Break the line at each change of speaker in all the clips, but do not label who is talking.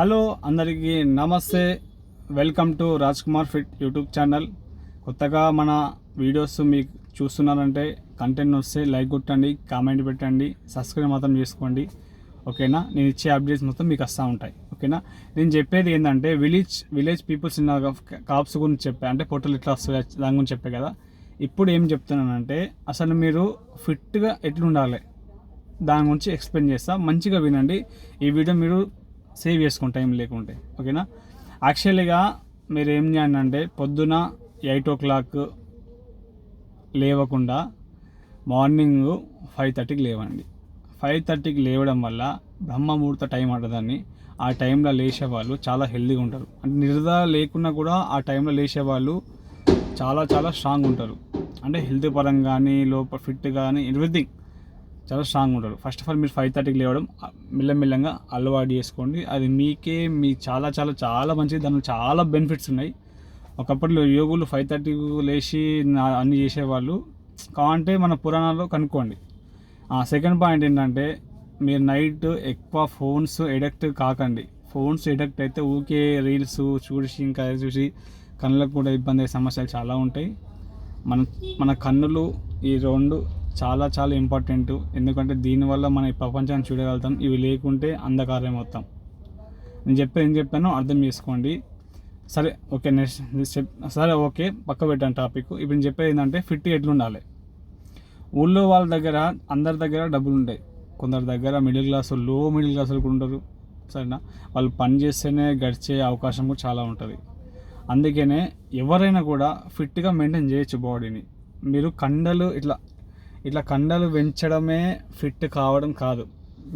Hello అందరికీ నమస్తే. Welcome to Raj Kumar fit YouTube channel. కొత్తగా మన వీడియోస్ మీకు చూస్తున్నారంటే కంటెంట్ వస్తే లైక్ కొట్టండి కామెంట్ పెట్టండి సబ్స్క్రైబ్ మాత్రం చేసుకోండి. ఓకేనా? నేను ఇచ్చే అప్డేట్స్ మొత్తం మీకు వస్తూ ఉంటాయి. ఓకేనా? నేను చెప్పేది ఏంటంటే విలేజ్ విలేజ్ పీపుల్స్ ఇన్న కాప్స్ గురించి చెప్పా. అంటే పొట్టలు ఎట్లా వస్తాయి దాని గురించి చెప్పే కదా. ఇప్పుడు ఏం చెప్తున్నానంటే అసలు మీరు ఫిట్గా ఎట్లుండాలి దాని గురించి ఎక్స్ప్లెయిన్ చేస్తా. మంచిగా వినండి. ఈ వీడియో మీరు సేవ్ చేసుకుని టైం లేకుంటే ఓకేనా? యాక్చువల్గా మీరు ఏం చేయండి అంటే పొద్దున ఎయిట్ ఓ క్లాక్ లేవకుండా మార్నింగ్ ఫైవ్ థర్టీకి లేవండి. ఫైవ్ థర్టీకి లేవడం వల్ల బ్రహ్మముహూర్త టైం అంటదాన్ని ఆ టైంలో లేచే వాళ్ళు చాలా హెల్తీగా ఉంటారు. అంటే నిరద లేకున్నా కూడా ఆ టైంలో లేచే వాళ్ళు చాలా చాలా స్ట్రాంగ్ ఉంటారు. అంటే హెల్త్ పరంగా కానీ లోపల ఫిట్ కానీ ఎవ్రీథింగ్. చాలా స్ట్రాంగ్ ఉంటారు ఫస్ట్ ఆఫ్ ఆల్ మీరు ఫైవ్ థర్టీకి లేవడం మెల్లమెల్లంగా అలవాటు చేసుకోండి. అది మీకే మీ చాలా చాలా చాలా మంచిది. దానిలో చాలా బెనిఫిట్స్ ఉన్నాయి. ఒకప్పట్లో యోగులు ఫైవ్ థర్టీకి లేచి అన్ని చేసేవాళ్ళు. కావంటే మన పురాణాల్లో కనుక్కోండి. సెకండ్ పాయింట్ ఏంటంటే మీరు నైట్ ఎక్కువ ఫోన్స్ ఎడక్ట్ కాకండి. ఫోన్స్ ఎడక్ట్ అయితే ఊకే రీల్స్ చూసి ఇంకా చూసి కళ్ళకు కూడా ఇబ్బంది అయ్యే సమస్యలు చాలా ఉంటాయి. మన మన కన్నులు ఈ రెండు చాలా చాలా ఇంపార్టెంట్ ఎందుకంటే దీనివల్ల మన ఈ ప్రపంచాన్ని చూడగలుగుతాం. ఇవి లేకుంటే అంధకారం మొత్తం. నేను చెప్పేది ఏం చెప్పానో అర్థం చేసుకోండి. సరే ఓకే నెక్స్ట్ సరే ఓకే పక్క పెట్టాను టాపిక్ ఇప్పుడు నేను చెప్పేది ఏంటంటే ఫిట్ ఎట్లుండాలి? ఊళ్ళో వాళ్ళ దగ్గర అందరి దగ్గర డబ్బులు ఉంటాయి కొందరి దగ్గర మిడిల్ క్లాస్లో మిడిల్ క్లాస్ వాళ్ళు కూడా ఉంటారు. సరేనా? వాళ్ళు పని చేస్తేనే గడిచే అవకాశం కూడా చాలా ఉంటుంది. అందుకనే ఎవరైనా కూడా ఫిట్గా మెయింటైన్ చేయొచ్చు బాడీని మీరు కండలు ఇట్లా ఇట్లా కండలు పెంచడమే ఫిట్ కావడం కాదు.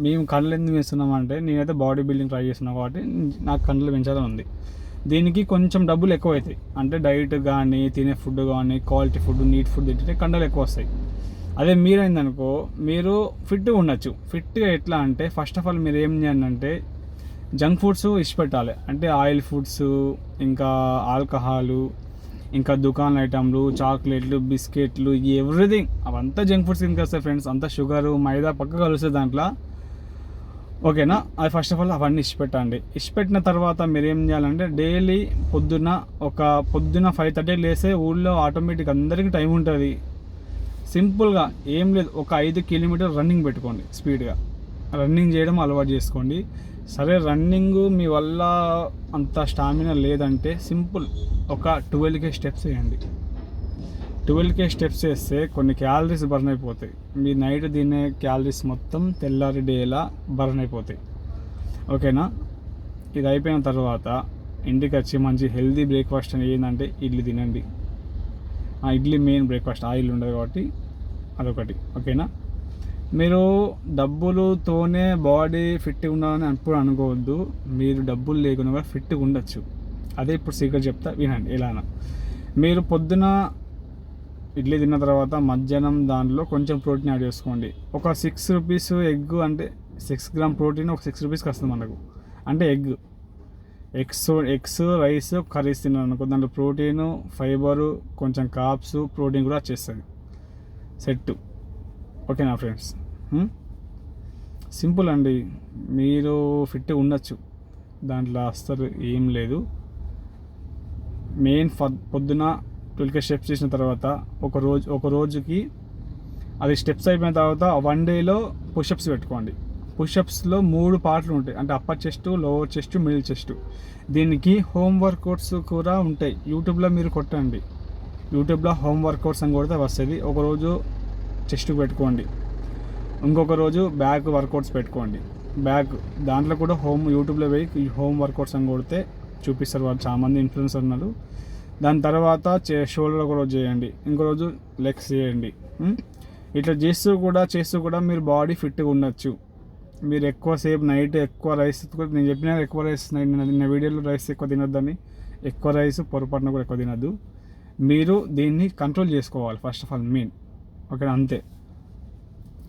మేము కండలు ఎందుకు వేస్తున్నాం అంటే నేనైతే బాడీ బిల్డింగ్ ట్రై చేస్తున్నాను కాబట్టి నాకు కండలు పెంచాలని ఉంది. దీనికి కొంచెం డబ్బులు ఎక్కువ అవుతాయి అంటే డైట్ కానీ తినే ఫుడ్ కానీ క్వాలిటీ ఫుడ్ నీట్ ఫుడ్ తింటే కండలు ఎక్కువ వస్తాయి. అదే మీరైందనుకో మీరు ఫిట్గా ఉండొచ్చు. ఫిట్గా ఎట్లా అంటే ఫస్ట్ ఆఫ్ ఆల్ మీరు ఏం చేయండి అంటే జంక్ ఫుడ్స్ ఇష్టపెట్టాలి. అంటే ఆయిల్ ఫుడ్స్ ఇంకా ఆల్కహాలు ఇంకా దుకాణం ఐటమ్లు చాక్లెట్లు బిస్కెట్లు ఎవ్రీథింగ్. అవంతా జంక్ ఫుడ్స్ కిందకి వస్తాయి ఫ్రెండ్స్ అంతా షుగరు మైదా పక్క కలుస్తుంది దాంట్లో. ఓకేనా? అది ఫస్ట్ ఆఫ్ ఆల్ అవన్నీ ఇష్టపెట్టండి ఇష్టపెట్టిన తర్వాత మీరు ఏం చేయాలంటే డైలీ పొద్దున్న ఒక పొద్దున్న ఫైవ్ థర్టీకి లేస్తే ఊళ్ళో ఆటోమేటిక్ అందరికీ టైం ఉంటుంది. సింపుల్గా ఏం లేదు ఒక ఐదు కిలోమీటర్ రన్నింగ్ పెట్టుకోండి స్పీడ్గా. రన్నింగ్ చేయడం అలవాటు చేసుకోండి. సరే రన్నింగ్ మీ వల్ల అంత స్టామినా లేదంటే సింపుల్ ఒక ట్వెల్వ్ కే స్టెప్స్ వేయండి. ట్వెల్వ్ కే స్టెప్స్ వేస్తే కొన్ని క్యాలరీస్ బర్న్ అయిపోతాయి. మీ నైట్ తినే క్యాలరీస్ మొత్తం తెల్లారి డేలా బర్న్ అయిపోతాయి. ఓకేనా? ఇది అయిపోయిన తర్వాత ఇంటికి వచ్చి మంచి హెల్దీ బ్రేక్ఫాస్ట్ అని ఏంటంటే ఇడ్లీ తినండి. ఆ ఇడ్లీ మెయిన్ బ్రేక్ఫాస్ట్ ఆయిల్ ఉండదు కాబట్టి అదొకటి. ఓకేనా? మీరు డబ్బులుతోనే బాడీ ఫిట్గా ఉండాలని అప్పుడు అనుకోవద్దు. మీరు డబ్బులు లేకుండా కూడా ఫిట్గా ఉండొచ్చు. అదే ఇప్పుడు సీక్రెట్ చెప్తా వినండి ఎలానా. మీరు పొద్దున ఇడ్లీ తిన్న తర్వాత మధ్యాహ్నం దాంట్లో కొంచెం ప్రోటీన్ యాడ్ చేసుకోండి. ఒక సిక్స్ రూపీస్ ఎగ్ అంటే సిక్స్ గ్రామ్ ప్రోటీన్ ఒక సిక్స్ రూపీస్కి వస్తుంది మనకు. అంటే egg. Eggs eggs rice curries తిన్నాను అనుకో దాంట్లో ప్రోటీను ఫైబరు కొంచెం కాప్స్ ప్రోటీన్ కూడా వచ్చేస్తుంది సెట్టు. ఓకేనా ఫ్రెండ్స్. సింపుల్ అండి. మీరు ఫిట్ ఉండొచ్చు. దాంట్లో అస్సలు ఏం లేదు. మెయిన్ ఫ పొద్దున ట్వెల్వ్ స్టెప్స్ చేసిన తర్వాత ఒక రోజు ఒక రోజుకి అది స్టెప్స్ అయిపోయిన తర్వాత వన్ డేలో పుషప్స్ పెట్టుకోండి. పుషప్స్లో మూడు పార్ట్లు ఉంటాయి. అంటే upper chest lower chest middle chest. దీనికి హోమ్ వర్కౌట్స్ కూడా ఉంటాయి. యూట్యూబ్లో మీరు కొట్టండి. యూట్యూబ్లో హోమ్ వర్కౌట్స్ అని కొడితే వస్తుంది. ఒకరోజు చెస్ట్ పెట్టుకోండి. ఇంకొక రోజు బ్యాక్ వర్కౌట్స్ పెట్టుకోండి. బ్యాక్ దాంట్లో కూడా హోమ్ యూట్యూబ్లో పోయి హోమ్ వర్కౌట్స్ అని కొడితే చూపిస్తారు వాళ్ళు చాలామంది ఇన్ఫ్లుయెన్సర్ ఉన్నారు దాని తర్వాత చే షోల్డర్ ఒక రోజు చేయండి. ఇంకో రోజు లెగ్స్ చేయండి. ఇట్లా చేస్తూ కూడా చేస్తూ కూడా మీరు బాడీ ఫిట్గా ఉండొచ్చు. మీరు ఎక్కువసేపు నైట్ ఎక్కువ రైస్ కూడా నేను చెప్పిన ఎక్కువ రైస్ నైట్ నిన్న నిన్న వీడియోలో రైస్ ఎక్కువ తినొద్దని. ఎక్కువ రైస్ పొరపాటున కూడా ఎక్కువ తినద్దు. మీరు దీన్ని కంట్రోల్ చేసుకోవాలి first of all main. Okay అంతే.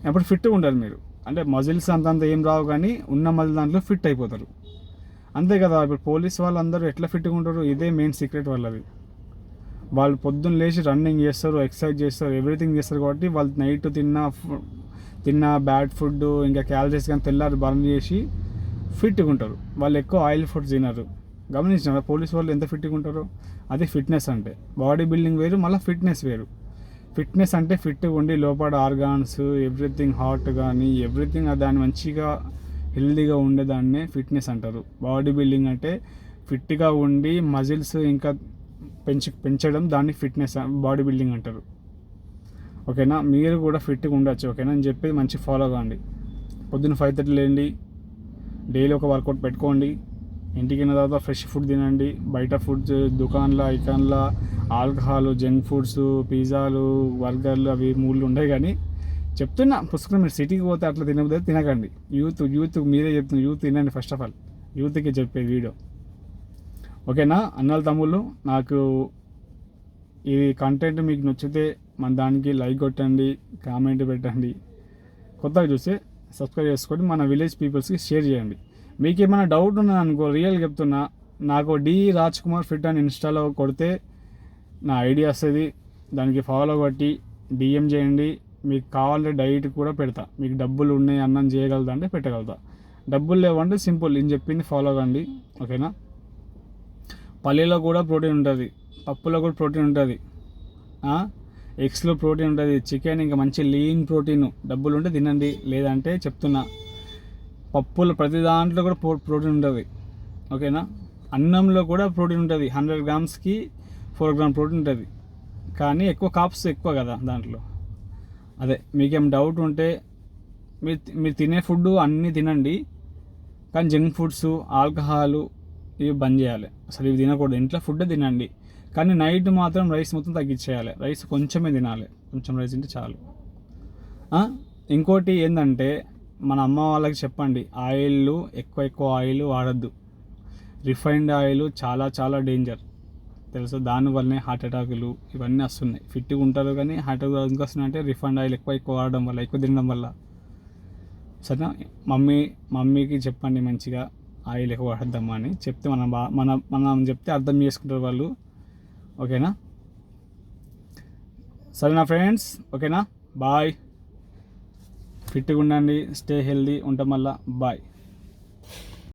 అప్పుడు ఫిట్గా ఉంటారు మీరు. అంటే మజిల్స్ అంతంత ఏం రావు కానీ ఉన్న మజిల్ దాంట్లో ఫిట్ అయిపోతారు. అంతే కదా ఇప్పుడు పోలీస్ వాళ్ళందరూ ఎట్లా ఫిట్గా ఉంటారు? ఇదే మెయిన్ సీక్రెట్ వాళ్ళది. వాళ్ళు పొద్దున్న లేచి రన్నింగ్ చేస్తారు ఎక్సర్సైజ్ చేస్తారు ఎవ్రీథింగ్ చేస్తారు కాబట్టి వాళ్ళు నైట్ తిన్న తిన్న బ్యాడ్ ఫుడ్ ఇంకా క్యాలరీస్ కానీ తెల్లారు బర్న్ చేసి ఫిట్గా ఉంటారు. వాళ్ళు ఎక్కువ ఆయిల్ ఫుడ్ తినరు. గమనించిన పోలీస్ వాళ్ళు ఎంత ఫిట్గా ఉంటారో? అది ఫిట్నెస్ అంటే. బాడీ బిల్డింగ్ వేరు మళ్ళీ ఫిట్నెస్ వేరు. ఫిట్నెస్ అంటే ఫిట్గా ఉండి లోపల ఆర్గాన్స్ ఎవ్రీథింగ్ హార్ట్ కానీ ఎవ్రీథింగ్ దాన్ని మంచిగా హెల్దీగా ఉండేదాన్నే ఫిట్నెస్ అంటారు. బాడీ బిల్డింగ్ అంటే ఫిట్గా ఉండి మజిల్స్ ఇంకా పెంచి పెంచడం దాన్ని ఫిట్నెస్ బాడీ బిల్డింగ్ అంటారు. ఓకేనా? మీరు కూడా ఫిట్గా ఉండొచ్చు ఓకేనా? అని చెప్పి మంచి ఫాలో కావండి పొద్దున్న ఫైవ్ థర్టీ లేండి డైలీ ఒక వర్కౌట్ పెట్టుకోండి. ఇంటికి వెళ్ళిన తర్వాత ఫ్రెష్ ఫుడ్ తినండి. బయట ఫుడ్స్ దుకాన్ల ఐకాన్ల ఆల్కహాల్ జంక్ ఫుడ్స్ పిజ్జాలు బర్గర్లు అవి మూళ్ళు ఉంటాయి కానీ చెప్తున్నా పుస్తకం మీరు సిటీకి పోతే అట్లా తినకపోతే తినకండి. యూత్ యూత్ మీరే చెప్తున్నారు యూత్ తినండి ఫస్ట్ ఆఫ్ ఆల్ యూత్కి చెప్పేది వీడియో ఓకేనా? అన్నల తమ్ముళ్ళు నాకు ఈ కంటెంట్ మీకు నచ్చితే మన దానికి లైక్ కొట్టండి కామెంట్ పెట్టండి. కొత్తగా చూస్తే సబ్స్క్రైబ్ చేసుకోండి మన విలేజ్ పీపుల్స్కి షేర్ చేయండి. మీకు ఏమైనా డౌట్ ఉన్నది అనుకో రియల్ చెప్తున్నా. నాకు డి రాజ్ కుమార్ ఫిట్ అని ఇన్స్టాలో కొడితే నా ఐడియా వస్తుంది. దానికి ఫాలో కొట్టి డిఎం చేయండి. మీకు కావాలంటే డైట్ కూడా పెడతా. మీకు డబ్బులు ఉన్నాయి అన్నం చేయగలుగుతా అంటే పెట్టగలుగుతా. డబ్బులు లేవంటే సింపుల్. నేను చెప్పింది ఫాలో కండి. ఓకేనా? పల్లీలో కూడా ప్రోటీన్ ఉంటుంది. పప్పులో కూడా ప్రోటీన్ ఉంటుంది. ఎగ్స్లో ప్రోటీన్ ఉంటుంది. చికెన్ ఇంకా మంచి లీన్ ప్రోటీన్. డబ్బులు ఉంటే తినండి. లేదంటే చెప్తున్నా. పప్పులు ప్రతి దాంట్లో కూడా ప్రో ప్రోటీన్ ఉంటుంది. ఓకేనా? అన్నంలో కూడా ప్రోటీన్ ఉంటుంది. హండ్రెడ్ గ్రామ్స్కి ఫోర్ గ్రామ్ ప్రోటీన్ ఉంటుంది. కానీ ఎక్కువ కాప్స్ ఎక్కువ కదా దాంట్లో. అదే మీకేం డౌట్ ఉంటే మీరు మీరు తినే ఫుడ్ అన్నీ తినండి. కానీ జంక్ ఫుడ్స్ ఆల్కహాల్ ఇవి బంద్ చేయాలి. అసలు ఇవి తినకూడదు. ఇంట్లో ఫుడ్ తినండి. కానీ నైట్ మాత్రం రైస్ మొత్తం తగ్గించేయాలి. రైస్ కొంచెమే తినాలి. కొంచెం రైస్ తింటే చాలు. ఇంకోటి ఏంటంటే మన అమ్మ వాళ్ళకి చెప్పండి ఆయిల్ ఎక్కువ ఎక్కువ ఆయిల్ వాడద్దు. రిఫైన్డ్ ఆయిల్ చాలా చాలా డేంజర్. తెలుసు? దానివల్లనే హార్ట్ అటాకులు ఇవన్నీ వస్తున్నాయి. ఫిట్గా ఉంటారు కానీ హార్ట్ అటాక్ ఎందుకు వస్తున్నాయి అంటే ఆయిల్ ఎక్కువ ఎక్కువ వాడడం వల్ల ఎక్కువ తినడం వల్ల. సరేనా? మమ్మీ మమ్మీకి చెప్పండి మంచిగా ఆయిల్ ఎక్కువ వాడద్దమ్మా అని చెప్తే మనం బా మన మనం చెప్తే అర్థం చేసుకుంటారు వాళ్ళు. ఓకేనా? సరేనా ఫ్రెండ్స్? ఓకేనా? బాయ్. ఫిట్గా ఉండండి స్టే హెల్దీ ఉంటాం మళ్ళీ బాయ్.